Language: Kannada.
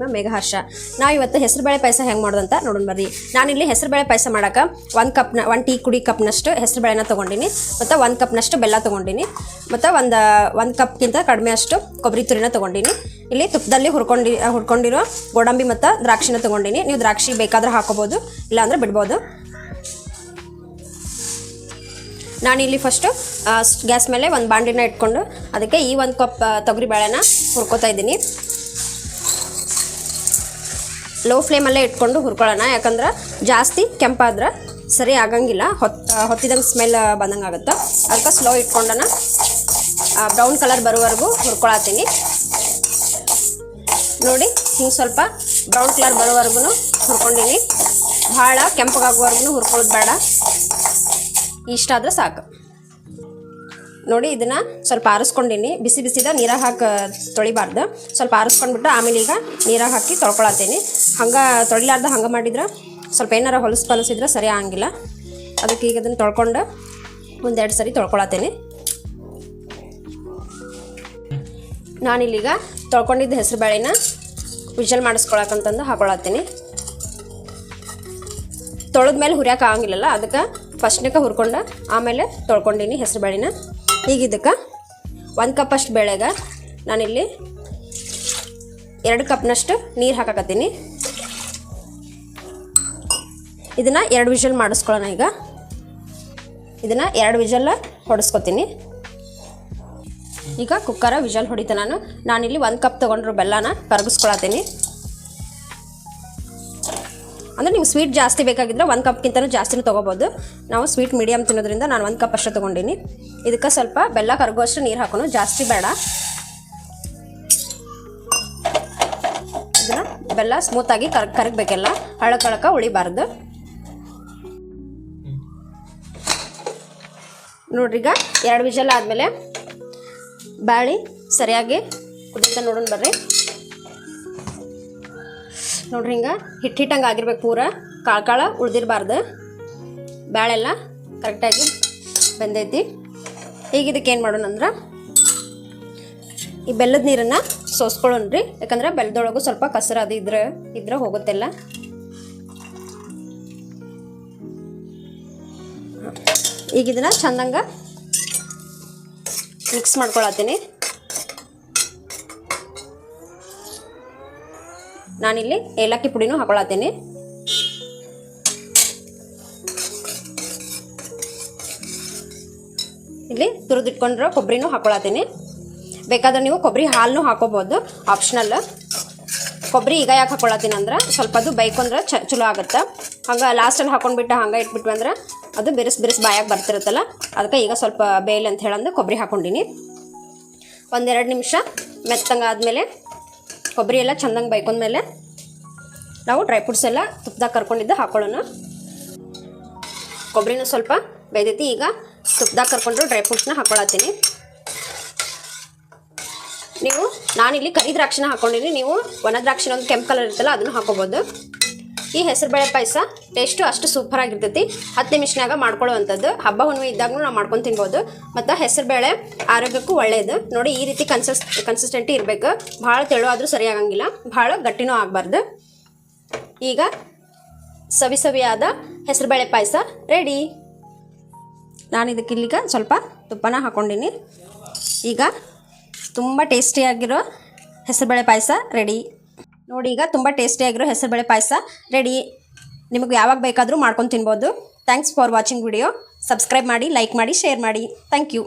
ನಿಮ್ಮ ಮೇಘಹರ್ಷ ನಾವು ಇವತ್ತು ಹೆಸರುಬೇಳೆ ಪಾಯಸ ಹೆಂಗೆ ಮಾಡೋದಂತ ನೋಡೋಣ ಬರ್ರಿ. ನಾನಿಲ್ಲಿ ಹೆಸರುಬೇಳೆ ಪಾಯಸ ಮಾಡೋಕೆ ಒಂದು ಕಪ್ನ ಒಂದು ಟೀ ಕುಡಿ ಕಪ್ನಷ್ಟು ಹೆಸರುಬೇಳೆನ ತೊಗೊಂಡಿನಿ, ಮತ್ತು ಒಂದು ಕಪ್ನಷ್ಟು ಬೆಲ್ಲ ತೊಗೊಂಡಿನಿ, ಮತ್ತು ಒಂದು ಒಂದು ಕಪ್ಗಿಂತ ಕಡಿಮೆ ಅಷ್ಟು ಕೊಬ್ಬರಿ ತುರಿನ ತೊಗೊಂಡಿನಿ. ಇಲ್ಲಿ ತುಪ್ಪದಲ್ಲಿ ಹುರ್ಕೊಂಡಿ, ಹುರ್ಕೊಂಡಿರೋ ಗೋಡಂಬಿ ಮತ್ತು ದ್ರಾಕ್ಷಿನ ತೊಗೊಂಡಿನಿ. ನೀವು ದ್ರಾಕ್ಷಿ ಬೇಕಾದ್ರೆ ಹಾಕೋಬೋದು, ಇಲ್ಲಾಂದ್ರೆ ಬಿಡ್ಬೋದು. ನಾನಿಲ್ಲಿ ಫಸ್ಟು ಗ್ಯಾಸ್ ಮೇಲೆ ಒಂದು ಬಾಂಡಿನ ಇಟ್ಕೊಂಡು ಅದಕ್ಕೆ ಈ ಒಂದು ಕಪ್ ತೊಗರಿ ಬೇಳೆನ ಹುರ್ಕೋತಾ ಇದ್ದೀನಿ. ಲೋ ಫ್ಲೇಮಲ್ಲೇ ಇಟ್ಕೊಂಡು ಹುರ್ಕೊಳ್ಳೋಣ. ಯಾಕಂದ್ರೆ ಜಾಸ್ತಿ ಕೆಂಪಾದ್ರೆ ಸರಿ ಆಗಂಗಿಲ್ಲ. ಹೊತ್ತ ಹೊತ್ತಿದಂಗೆ ಸ್ಮೆಲ್ ಬಂದಂಗೆ ಆಗುತ್ತೆ? ಅದಕ್ಕೆ ಸ್ಲೋ ಇಟ್ಕೊಂಡನ ಬ್ರೌನ್ ಕಲರ್ ಬರೋವರೆಗೂ ಹುರ್ಕೊಳತ್ತೀನಿ. ನೋಡಿ, ಹಿಂಗೆ ಸ್ವಲ್ಪ ಬ್ರೌನ್ ಕಲರ್ ಬರೋವರೆಗೂ ಹುರ್ಕೊಂಡಿನಿ. ಭಾಳ ಕೆಂಪಗಾಗುವವರೆಗೂ ಹುರ್ಕೊಳ್ಳೋದು ಬೇಡ. ಇಷ್ಟ ಆದ್ರೆ ಸಾಕು. ನೋಡಿ, ಇದನ್ನು ಸ್ವಲ್ಪ ಆರಿಸ್ಕೊಂಡಿನಿ. ಬಿಸಿ ಬಿಸಿದ ನೀರಾಗ ಹಾಕಿ ತೊಳಿಬಾರ್ದು. ಸ್ವಲ್ಪ ಆರಿಸ್ಕೊಂಡ್ಬಿಟ್ಟು ಆಮೇಲೆ ಈಗ ನೀರಾಗ ಹಾಕಿ ತೊಳ್ಕೊಳತ್ತೀನಿ. ಹಂಗೆ ತೊಳಿಲಾರ್ದ ಹಂಗೆ ಮಾಡಿದ್ರೆ ಸ್ವಲ್ಪ ಏನಾರ ಹೊಲಸು ಪಲಸಿದ್ರೆ ಸರಿ ಆಗಂಗಿಲ್ಲ. ಅದಕ್ಕೆ ಈಗ ಅದನ್ನು ತೊಳ್ಕೊಂಡು ಒಂದೆರಡು ಸರಿ ತೊಳ್ಕೊಳತ್ತೀನಿ. ನಾನಿಲ್ಲೀಗ ತೊಳ್ಕೊಂಡಿದ್ದ ಹೆಸರು ಬೇಳೆನ ವಿಷಲ್ ಮಾಡಿಸ್ಕೊಳಕಂತಂದು ಹಾಕೊಳತ್ತೀನಿ. ತೊಳೆದ ಮೇಲೆ ಹುರಿಯೋಕೆ ಆಗಂಗಿಲ್ಲಲ್ಲ, ಅದಕ್ಕೆ ಫಸ್ಟ್ನಕ್ಕೆ ಹುರ್ಕೊಂಡು ಆಮೇಲೆ ತೊಳ್ಕೊಂಡಿನಿ ಹೆಸರು ಬೇಳೆನ ಈಗ ಇದಕ್ಕೆ ಒಂದು ಕಪ್ಪಷ್ಟು ಬೇಳೆಗೆ ನಾನಿಲ್ಲಿ ಎರಡು ಕಪ್ನಷ್ಟು ನೀರು ಹಾಕಕತ್ತೀನಿ. ಇದನ್ನು ಎರಡು ವಿಷಲ್ ಮಾಡಿಸ್ಕೊಳ್ಳೋಣ ಈಗ. ಇದನ್ನು ಎರಡು ವಿಷಲ್ ಹೊಡೆಸ್ಕೊತೀನಿ. ಈಗ ಕುಕ್ಕರ ವಿಷಲ್ ಹೊಡಿತೆ ನಾನು. ನಾನಿಲ್ಲಿ ಒಂದು ಕಪ್ ತೊಗೊಂಡ್ರು ಬೆಲ್ಲನ ಕರಗಿಸ್ಕೊಳತ್ತೀನಿ ಅಂದರೆ ನೀವು ಸ್ವೀಟ್ ಜಾಸ್ತಿ ಬೇಕಾಗಿದ್ರೆ ಒಂದು ಕಪ್ಗಿಂತನೂ ಜಾಸ್ತಿನೂ ತೊಗೋಬೋದು. ನಾವು ಸ್ವೀಟ್ ಮೀಡಿಯಮ್ ತಿನ್ನೋದ್ರಿಂದ ನಾನು ಒಂದು ಕಪ್ ಅಷ್ಟೇ ತೊಗೊಂಡಿನಿ. ಇದಕ್ಕೆ ಸ್ವಲ್ಪ ಬೆಲ್ಲ ಕರಗುವಷ್ಟು ನೀರು ಹಾಕೋಣ ಜಾಸ್ತಿ ಬೇಡ. ಇದನ್ನು ಬೆಲ್ಲ ಸ್ಮೂತಾಗಿ ಕರ್, ಕರಗಬೇಕೆಲ್ಲ. ಹಳಕ್ಕೆ ಹಳಕ ಉಳಿಬಾರ್ದು. ಈಗ ಎರಡು ವಿಜಲ್ ಆದಮೇಲೆ ಬಾಳಿ ಸರಿಯಾಗಿ ಕುದಿತ ನೋಡೋಣ ಬರ್ರಿ. ನೋಡ್ರಿ ಹಿಂಗೆ. ಹಿಟ್ಟು ಹಿಟ್ಟಂಗೆ ಆಗಿರ್ಬೇಕು ಪೂರ. ಕಾಳು ಕಾಳು ಉಳ್ದಿರಬಾರ್ದು. ಬ್ಯಾಳೆಲ್ಲ ಕರೆಕ್ಟಾಗಿ ಬಂದೈತಿ. ಈಗ ಇದಕ್ಕೆ ಏನು ಮಾಡೋಣ ಅಂದ್ರೆ, ಈ ಬೆಲ್ಲದ ನೀರನ್ನು ಸೋಸ್ಕೊಳ್ಳೋಣ್ರಿ ಯಾಕಂದ್ರೆ ಬೆಲ್ಲದೊಳಗೂ ಸ್ವಲ್ಪ ಕಸರ ಅದು ಇದ್ರೆ ಇದ್ರೆ ಹೋಗುತ್ತೆಲ್ಲ. ಈಗ ಇದನ್ನ ಚಂದಂಗ ಮಿಕ್ಸ್ ಮಾಡ್ಕೊಳತ್ತೀನಿ. ನಾನಿಲ್ಲಿ ಏಲಕ್ಕಿ ಪುಡಿನೂ ಹಾಕೊಳತ್ತೀನಿ. ಇಲ್ಲಿ ತುರಿದಿಟ್ಕೊಂಡಿರೋ ಕೊಬ್ಬರಿನೂ ಹಾಕೊಳತ್ತೀನಿ. ಬೇಕಾದ್ರೆ ನೀವು ಕೊಬ್ಬರಿ ಹಾಲನ್ನು ಹಾಕೋಬೋದು ಆಪ್ಷನಲ್ ಕೊಬ್ಬರಿ ಈಗ ಯಾಕೆ ಹಾಕೊಳತ್ತೀನಿ ಅಂದ್ರೆ ಸ್ವಲ್ಪ ಅದು ಬೈಕೊಂಡ್ರೆ ಚ ಚಲೋ ಆಗುತ್ತೆ. ಹಂಗೆ ಲಾಸ್ಟಲ್ಲಿ ಹಾಕೊಂಡ್ಬಿಟ್ಟು ಹಂಗೆ ಇಟ್ಬಿಟ್ವಿ ಅಂದ್ರೆ ಅದು ಬಿರುಸು ಬಿರುಸು ಬಾಯಾಗಿ ಬರ್ತಿರುತ್ತಲ್ಲ, ಅದಕ್ಕೆ ಈಗ ಸ್ವಲ್ಪ ಬೇಯ್ಲಿ ಅಂತ ಹೇಳಂದು ಕೊಬ್ಬರಿ ಹಾಕೊಂಡಿನಿ. ಒಂದೆರಡು ನಿಮಿಷ ಮೆತ್ತಂಗೆ ಆದಮೇಲೆ ಕೊಬ್ಬರಿ ಎಲ್ಲ ಚಂದಂಗೆ ಬೈಕೊಂಡ್ಮೇಲೆ ನಾವು ಡ್ರೈ ಫ್ರೂಟ್ಸ್ ಎಲ್ಲ ತುಪ್ಪದಾಗ ಕರ್ಕೊಂಡಿದ್ದು ಹಾಕೊಳ್ಳೋಣ. ಕೊಬ್ಬರಿನೂ ಸ್ವಲ್ಪ ಬೇಯ್ದೈತಿ, ಈಗ ತುಪ್ಪದಾಗ ಕರ್ಕೊಂಡು ಡ್ರೈ ಫ್ರೂಟ್ಸ್ನ ಹಾಕೊಳತ್ತೀನಿ. ನೀವು ನಾನಿಲ್ಲಿ ಕರಿ ದ್ರಾಕ್ಷಿನ ಹಾಕೊಂಡಿನಿ ನೀವು ಒಣ ದ್ರಾಕ್ಷಿನ ಒಂದು ಕೆಂಪು ಕಲರ್ ಇರುತ್ತಲ್ಲ ಅದನ್ನು ಹಾಕೋಬೋದು. ಈ ಹೆಸರುಬೇಳೆ ಪಾಯಸ ಟೇಸ್ಟು ಅಷ್ಟು ಸೂಪರ್ ಆಗಿರ್ತೈತಿ. ಹತ್ತು ನಿಮಿಷನಾಗ ಮಾಡ್ಕೊಳ್ಳುವಂಥದ್ದು. ಹಬ್ಬ ಹುಣ್ಣಿಮೆ ಇದ್ದಾಗ ನಾವು ಮಾಡ್ಕೊಂಡು ತಿನ್ಬೋದು. ಮತ್ತು ಹೆಸರುಬೇಳೆ ಆರೋಗ್ಯಕ್ಕೂ ಒಳ್ಳೆಯದು ನೋಡಿ ಈ ರೀತಿ ಕನ್ಸಸ್ ಕನ್ಸಿಸ್ಟೆಂಟಿ ಇರಬೇಕು. ಭಾಳ ತೆಳುವಾದರೂ ಸರಿ ಆಗಂಗಿಲ್ಲ ಭಾಳ ಗಟ್ಟಿನೂ ಆಗಬಾರ್ದು. ಈಗ ಸವಿ ಸವಿಯಾದ ಹೆಸರುಬೇಳೆ ಪಾಯಸ ರೆಡಿ ನಾನು ಇದಕ್ಕೆ ಇಲ್ಲಿಗ ಸ್ವಲ್ಪ ತುಪ್ಪನ ಹಾಕ್ಕೊಂಡಿನಿ ಈಗ ತುಂಬ ಟೇಸ್ಟಿಯಾಗಿರೋ ಹೆಸರುಬೇಳೆ ಪಾಯಸ ರೆಡಿ ನೋಡಿ, ಈಗ ತುಂಬ ಟೇಸ್ಟಿಯಾಗಿರೋ ಹೆಸರುಬೇಳೆ ಪಾಯಸ. ರೆಡಿ ನಿಮಗೆ ಯಾವಾಗ ಬೇಕಾದರೂ ಮಾಡ್ಕೊಂಡು ತಿನ್ಬೋದು. Thanks for watching video subscribe ಮಾಡಿ ಲೈಕ್ ಮಾಡಿ ಶೇರ್ ಮಾಡಿ. Thank you